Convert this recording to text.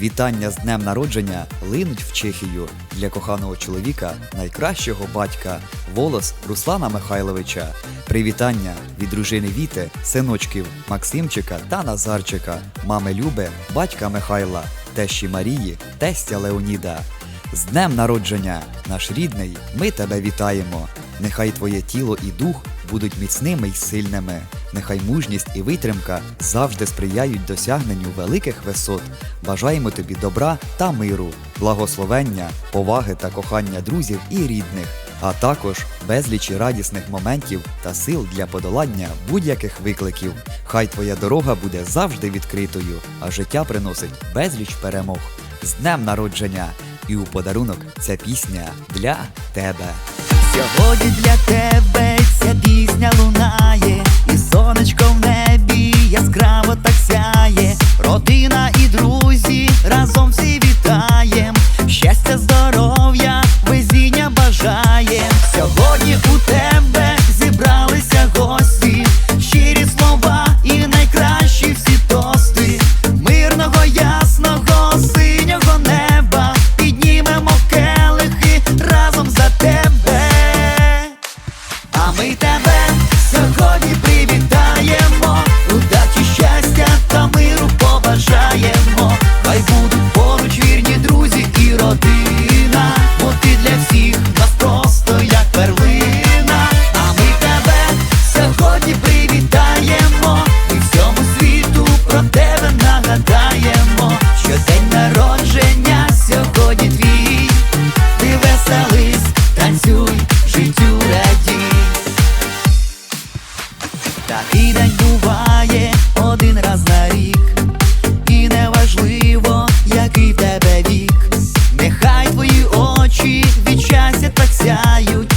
Вітання з днем народження линуть в Чехію для коханого чоловіка, найкращого батька, волос Руслана Михайловича. Привітання від дружини Віти, синочків Максимчика та Назарчика, мами Люби, батька Михайла, тещі Марії, тестя Леоніда. З днем народження, наш рідний, ми тебе вітаємо. Нехай твоє тіло і дух будуть міцними й сильними. Нехай мужність і витримка завжди сприяють досягненню великих висот. Бажаємо тобі добра та миру, благословення, поваги та кохання друзів і рідних, а також безлічі радісних моментів та сил для подолання будь-яких викликів. Хай твоя дорога буде завжди відкритою, а життя приносить безліч перемог. З днем народження! І у подарунок ця пісня для тебе. Сьогодні для тебе ця пісня лунає, і сонечко в небі яскраво ми тебе Такий день буває один раз на рік, і неважливо, який тебе вік. Нехай твої очі від щастя так сяють,